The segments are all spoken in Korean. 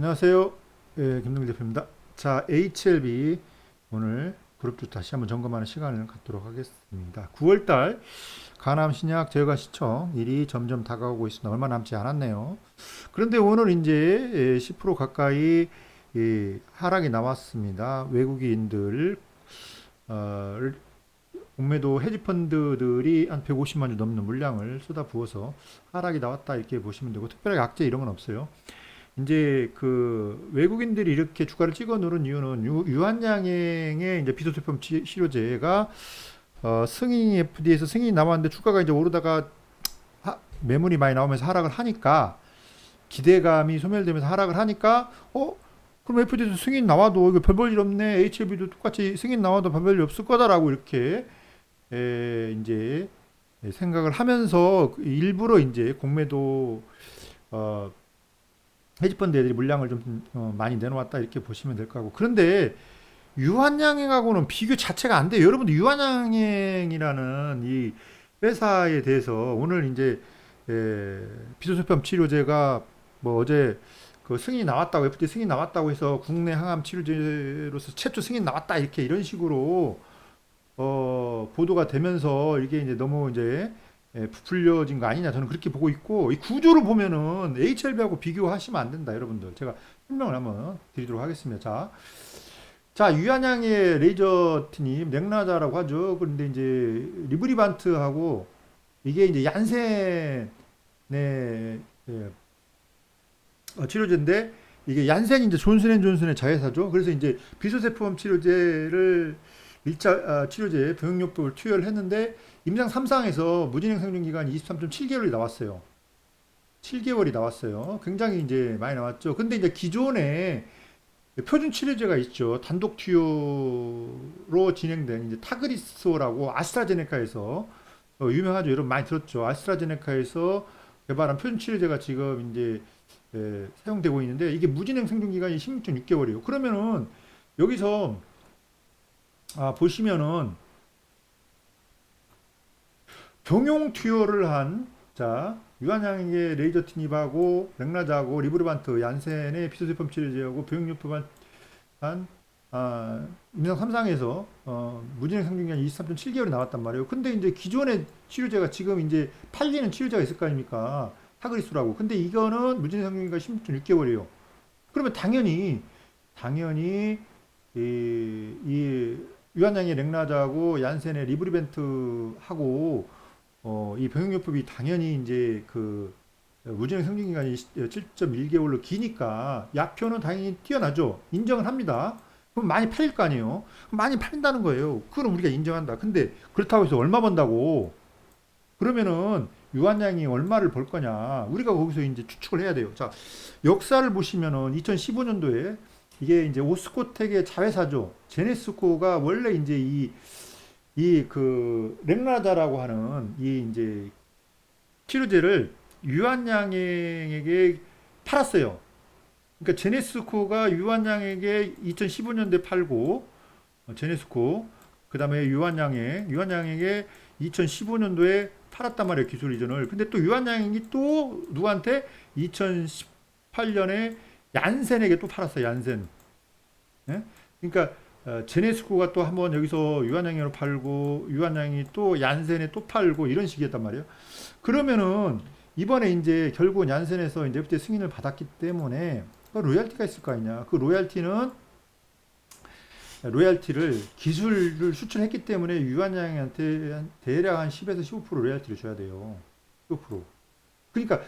안녕하세요. 예, 김동길 대표입니다. 자, HLB 오늘 그룹주 다시 한번 점검하는 시간을 갖도록 하겠습니다. 9월달 간암 신약 제거 시청 일이 점점 다가오고 있습니다. 얼마 남지 않았네요. 그런데 오늘 이제 예, 10% 가까이 이 하락이 나왔습니다. 외국인들 어, 공매도 헤지펀드들이 한 150만 주 넘는 물량을 쏟아 부어서 하락이 나왔다 이렇게 보시면 되고 특별하게 악재 이런 건 없어요. 이제 그 외국인들이 이렇게 주가를 찍어 누른 이유는 유, 유한양행의 이제 비소수품 치- 치료제가 어, 승인 FDA에서 승인이 나왔는데 주가가 이제 오르다가 하- 매물이 많이 나오면서 하락을 하니까 기대감이 소멸되면서 하락을 하니까 어 그럼 FDA에서 승인 나와도 이거 별볼일 없네. HLB도 똑같이 승인 나와도 별볼일 없을 거다라고 이렇게 에, 이제 생각을 하면서 일부러 이제 공매도 어, 헤지펀드 애들이 물량을 좀 어, 많이 내놓았다 이렇게 보시면 될 거고 그런데 유한양행하고는 비교 자체가 안 돼요. 여러분들 유한양행이라는 이 회사에 대해서 오늘 이제 에, 비소수품 치료제가 뭐 어제 그 승인이 나왔다고 FDA 승인 이 나왔다고 해서 국내 항암 치료제로서 최초 승인 나왔다 이렇게 이런 식으로 어, 보도가 되면서 이게 이제 너무 이제 예, 부풀려진 거 아니냐 저는 그렇게 보고 있고 이 구조를 보면은 HLB하고 비교하시면 안 된다 여러분들. 제가 설명을 한번 드리도록 하겠습니다. 자, 자 유한양의 레이저티님 넥라자라고 하죠. 그런데 이제 리브리반트하고 이게 이제 얀센의 예, 어, 치료제인데 이게 얀센이 이제 존슨앤존슨의 자회사죠. 그래서 이제 비소세포암 치료제를 일자 아, 치료제 병용요법을 투여를 했는데 임상 3상에서 무진행 생존 기간이 23.7개월이 나왔어요. 7개월이 나왔어요. 굉장히 이제 많이 나왔죠. 근데 이제 기존에 표준 치료제가 있죠. 단독 투여로 진행된 이제 타그리소라고 아스트라제네카에서 어, 유명하죠. 여러분 많이 들었죠. 아스트라제네카에서 개발한 표준 치료제가 지금 이제 에, 사용되고 있는데 이게 무진행 생존 기간이 16.6개월이에요. 그러면은 여기서 아, 보시면은 병용 투여를 한 자, 유한양에게 레이저 티닙하고 렉라자하고 리브르반트, 얀센의 피소세품 치료제하고 병용요법한 한 아, 임상 3상에서 어, 무진행 상중기간 23.7개월이 나왔단 말이에요. 근데 이제 기존의 치료제가 지금 이제 팔리는 치료제가 있을 거 아닙니까? 타그리스라고. 근데 이거는 무진행 상중기간 16.6개월이에요. 그러면 당연히 당연히 이, 이 유한양의 렉라자하고 얀센의 리브리벤트하고 어, 이 병용요법이 당연히 이제 그 무진행 생존 기간이 7.1개월로 기니까 약효는 당연히 뛰어나죠. 인정을 합니다. 그럼 많이 팔릴 거 아니에요. 많이 팔린다는 거예요. 그건 우리가 인정한다. 근데 그렇다고 해서 얼마 번다고? 그러면은 유한양이 얼마를 벌 거냐? 우리가 거기서 이제 추측을 해야 돼요. 자, 역사를 보시면은 2015년도에 이게 이제 오스코텍의 자회사죠. 제네스코가 원래 이제 이 이 그 렉라자라고 하는 이 이제 치료제를 유한양에게 팔았어요. 그러니까 제네스코가 유한양에게 2015년도에 팔고 어, 제네스코 그다음에 유한양에 유한양에게 2015년도에 팔았단 말이에요 기술 이전을. 근데 또 유한양이 또 누구한테 2018년에 얀센에게 또 팔았어요 얀센. 예? 그러니까 어, 제네스코가 또 한번 여기서 유한양으로 팔고 유한양이 또 얀센에 또 팔고 이런 식이었단 말이에요. 그러면은 이번에 이제 결국은 얀센에서 이제 FDA 승인을 받았기 때문에 그 로얄티가 있을 거 아니냐. 그 로얄티는 로얄티를 기술을 수출했기 때문에 유한양한테 한 대략 한 10에서 15% 로얄티를 줘야 돼요. 15%. 그러니까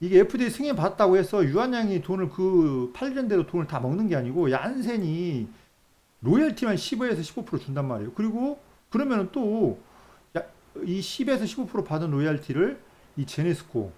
이게 FDA 승인 받았다고 해서 유한양이 돈을 그 팔리는데도 돈을 다 먹는 게 아니고 얀센이 로열티만 15에서 15% 준단 말이에요. 그리고 그러면은 또이 10에서 15% 받은 로열티를 이 제네스코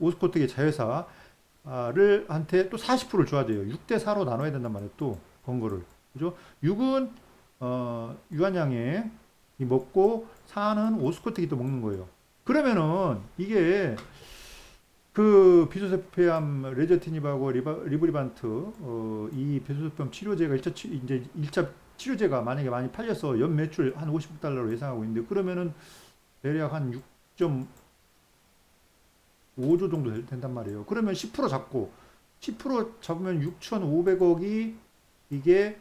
오스코텍의 자회사를 한테 또 40%를 줘야 돼요. 6대 4로 나눠야 된단 말이에요. 또 번거를. 그죠? 6은 어 유한양에 이 먹고 4는 오스코텍이 또 먹는 거예요. 그러면은 이게 그 비소세포암 레저티닙하고 리바, 리브리반트 어, 이 비소세포암 치료제가 1차 치, 이제 1차 치료제가 만약에 많이 팔려서 연 매출 한 50억 달러로 예상하고 있는데 그러면은 대략 한 6.5조 정도 될- 된단 말이에요. 그러면 10% 잡고 10% 잡으면 6,500억이 이게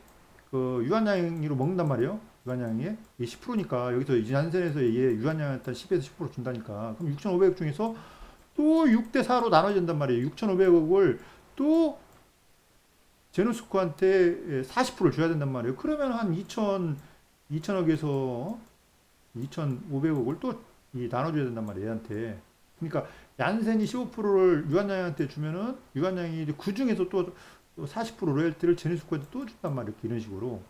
그 유한양으로 먹는단 말이에요. 유한양이 이 10%니까 여기서 이제 얀센에서 이게 유한양한테 10에서 10% 준다니까. 그럼 6,500억 중에서 또 6대 4로 나눠진단 말이에요. 6,500억을 또 제노스코한테 40%를 줘야 된단 말이에요. 그러면 한 2천 2천억에서 2,500억을 또 이 나눠줘야 된단 말이에요. 얘한테. 그러니까 얀센이 15%를 유한양한테 주면은 유한양이 그 중에서 또 40% 로열티를 제네스코한테 또 준단 말이에요. 이런 식으로.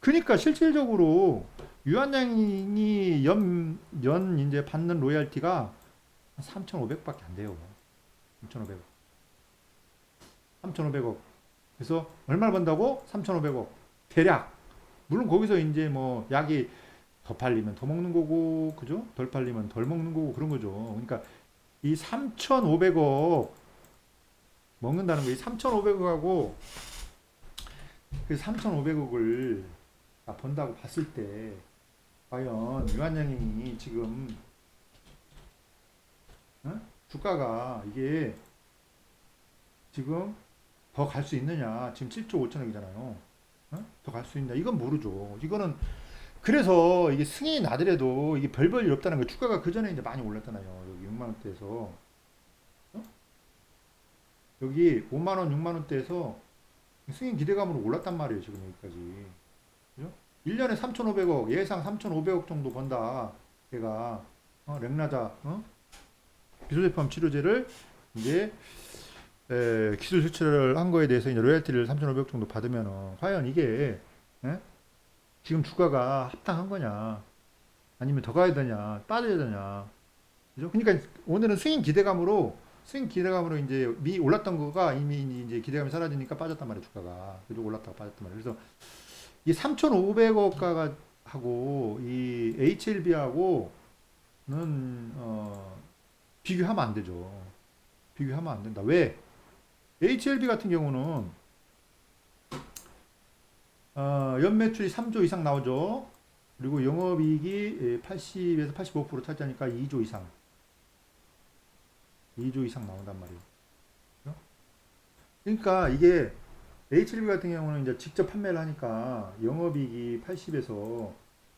그러니까 실질적으로 유한양이 연, 연 이제 받는 로열티가 3,500밖에 안 돼요. 3,500억. 3,500억. 그래서 얼마를 번다고? 3,500억. 대략. 물론 거기서 이제 뭐 약이 더 팔리면 더 먹는 거고, 그죠? 덜 팔리면 덜 먹는 거고 그런 거죠. 그러니까 이 3,500억 먹는다는 거, 이 3,500억하고 그 3,500억을 번다고 봤을 때 과연 유한양이 지금 어? 주가가 이게 지금 더 갈 수 있느냐? 지금 7조 5천억이잖아요. 어? 더갈 수 있냐? 이건 모르죠. 이거는 그래서 이게 승인이 나더라도 이게 별별 일 없다는 거. 주가가 그 전에 이제 많이 올랐잖아요. 여기 6만 원대에서 어? 여기 5만 원, 6만 원대에서 승인 기대감으로 올랐단 말이에요. 지금 여기까지. 그죠? 1년에 3,500억, 예상 3,500억 정도 번다. 얘가 어? 렉나자 어? 기소제품 치료제를 이제 에, 기술 수출을 한 거에 대해서 이제 로열티를 3,500억 정도 받으면 과연 이게 예? 지금 주가가 합당한 거냐? 아니면 더 가야 되냐? 빠져야 되냐? 그죠? 그러니까 오늘은 승인 기대감으로 승인 기대감으로 이제 미 올랐던 거가 이미 이제 기대감이 사라지니까 빠졌단 말이에요 주가가. 그래도 올랐다가 빠졌단 말이에요. 그래서 이 3,500억가가 하고 이 HLB하고는 어, 비교하면 안 되죠. 비교하면 안 된다. 왜? HLB 같은 경우는 어, 연매출이 3조 이상 나오죠. 그리고 영업이익이 80에서 85% 차지하니까 2조 이상. 2조 이상 나온단 말이에요. 그러니까 이게 HLB 같은 경우는 이제 직접 판매를 하니까 영업이익이 80에서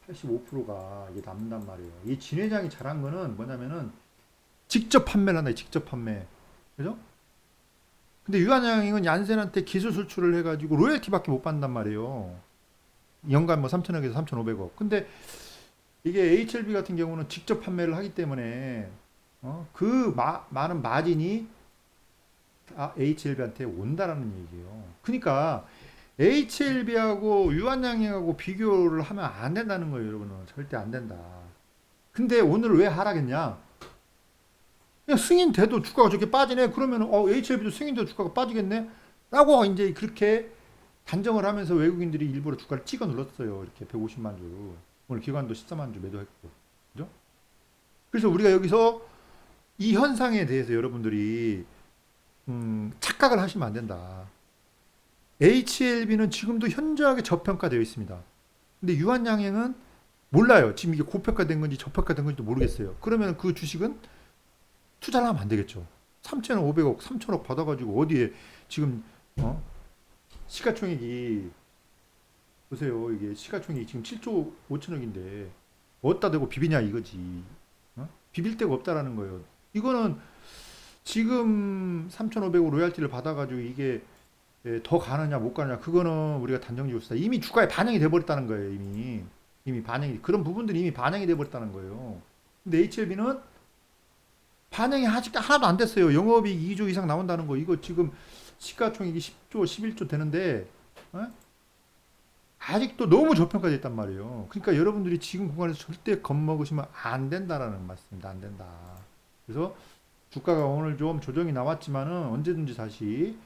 85%가 이게 남는단 말이에요. 이 진 회장이 잘한 거는 뭐냐면은 직접 판매를 한다. 직접 판매. 그죠? 근데 유한양은 얀센한테 기술 수출을 해가지고 로열티밖에 못 받는단 말이에요. 연간 뭐 3천억에서 3,500억. 근데 이게 HLB 같은 경우는 직접 판매를 하기 때문에 어? 그 마, 많은 마진이 아, HLB한테 온다라는 얘기예요. 그러니까 HLB하고 유한양하고 비교를 하면 안 된다는 거예요, 여러분은. 절대 안 된다. 근데 오늘 왜 하락했냐? 승인돼도 주가가 저렇게 빠지네. 그러면 어, HLB도 승인돼도 주가가 빠지겠네. 라고 이제 그렇게 단정을 하면서 외국인들이 일부러 주가를 찍어 눌렀어요. 이렇게 150만 주. 오늘 기관도 14만 주 매도했고. 그죠? 그래서 우리가 여기서 이 현상에 대해서 여러분들이 음, 착각을 하시면 안 된다. HLB는 지금도 현저하게 저평가되어 있습니다. 근데 유한양행은 몰라요. 지금 이게 고평가된 건지 저평가된 건지도 모르겠어요. 그러면 그 주식은 투자를 하면 안 되겠죠. 3,500억, 3,000억 받아가지고 어디에 지금 어? 시가총액이 보세요. 이게 시가총액이 지금 7조 5천억인데 어디다 대고 비비냐 이거지. 어? 비빌 데가 없다라는 거예요. 이거는 지금 3,500억 로얄티를 받아가지고 이게 예, 더 가느냐 못 가느냐 그거는 우리가 단정 지을 수 있다. 이미 주가에 반영이 돼버렸다는 거예요. 이미 이미 반영이 그런 부분들이 이미 반영이 돼버렸다는 거예요. 근데 HLB는 반영이 아직 하나도 안 됐어요. 영업이익 2조 이상 나온다는 거 이거 지금 시가총액이 10조 11조 되는데 어? 아직도 너무 저평가돼 있단 말이에요. 그러니까 여러분들이 지금 구간에서 절대 겁먹으시면 안 된다라는 말씀입니다. 안 된다. 그래서 주가가 오늘 좀 조정이 나왔지만은 언제든지 다시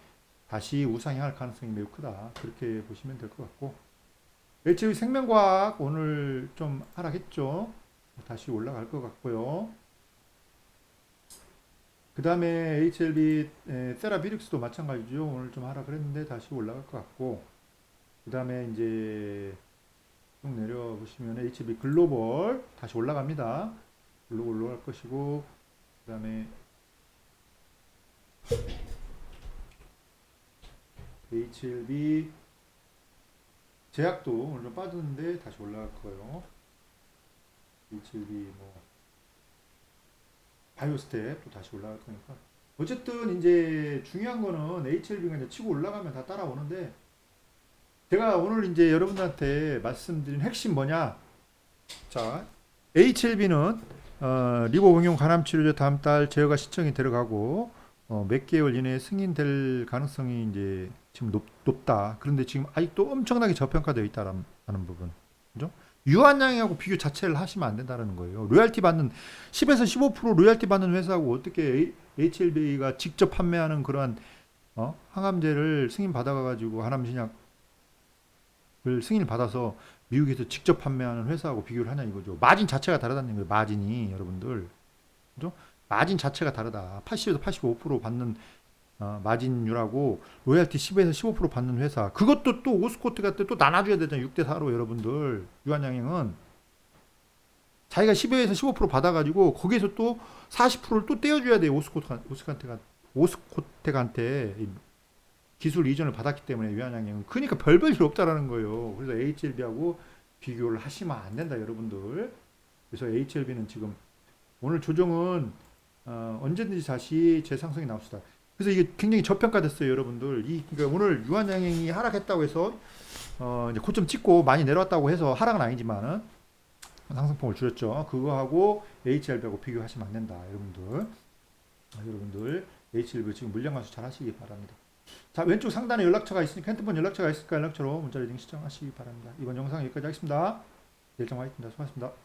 다시 우상향할 가능성이 매우 크다. 그렇게 보시면 될 것 같고 HV 생명과학 오늘 좀 하락했죠. 다시 올라갈 것 같고요. 그 다음에 HLB 에, 세라비릭스도 마찬가지죠. 오늘 좀 하락을 했는데 다시 올라갈 것 같고 그 다음에 이제 쭉 내려보시면 HLB 글로벌 다시 올라갑니다. 글로벌 올라갈 것이고 그 다음에 HLB 제약도 오늘 좀 빠졌는데 다시 올라갈 거예요. HLB 뭐 바이오 스텝 또 다시 올라갈 거니까 어쨌든 이제 중요한 거는 HLB가 이제 치고 올라가면 다 따라오는데 제가 오늘 이제 여러분들한테 말씀드린 핵심 뭐냐? 자, HLB는 어, 리보 응용 간암 치료제 다음 달 제어가 신청이 들어가고 어, 몇 개월 이내에 승인될 가능성이 이제 지금 높, 높다. 그런데 지금 아직도 엄청나게 저평가되어 있다라는 부분. 그죠? 유한양하고 비교 자체를 하시면 안 된다는 거예요. 로얄티 받는 10에서 15% 로얄티 받는 회사하고 어떻게 HLB가 직접 판매하는 그러한 어? 항암제를 승인 받아가지고 하남신약을 승인을 받아서 미국에서 직접 판매하는 회사하고 비교를 하냐 이거죠. 마진 자체가 다르다는 거예요. 마진이 여러분들. 그죠? 마진 자체가 다르다. 80에서 85% 받는 어, 마진율하고 로얄티 10에서 15% 받는 회사. 그것도 또 오스코트 같은 또 나눠줘야 되잖아요. 6대 4로 여러분들. 유한양행은 자기가 10에서 15% 받아가지고 거기에서 또 40%를 또 떼어줘야 돼요. 오스코트 오스코트가 오스코텍한테 이 기술 이전을 받았기 때문에 유한양행은 그러니까 별별 일 없다라는 거예요. 그래서 HLB하고 비교를 하시면 안 된다, 여러분들. 그래서 HLB는 지금 오늘 조정은 어, 언제든지 다시 재상승이 나옵시다. 그래서 이게 굉장히 저평가됐어요, 여러분들. 이 그러니까 오늘 유한양행이 하락했다고 해서 어, 이제 고점 찍고 많이 내려왔다고 해서 하락은 아니지만은 상승폭을 줄였죠. 그거하고 HLB하고 비교하시면 안 된다, 여러분들. 아, 여러분들 HLB 지금 물량 관수 잘 하시기 바랍니다. 자 왼쪽 상단에 연락처가 있으니까 핸드폰 연락처가 있으니까 연락처로 문자 리딩 시청하시기 바랍니다. 이번 영상 여기까지 하겠습니다. 일정 화이트입니다. 수고하셨습니다.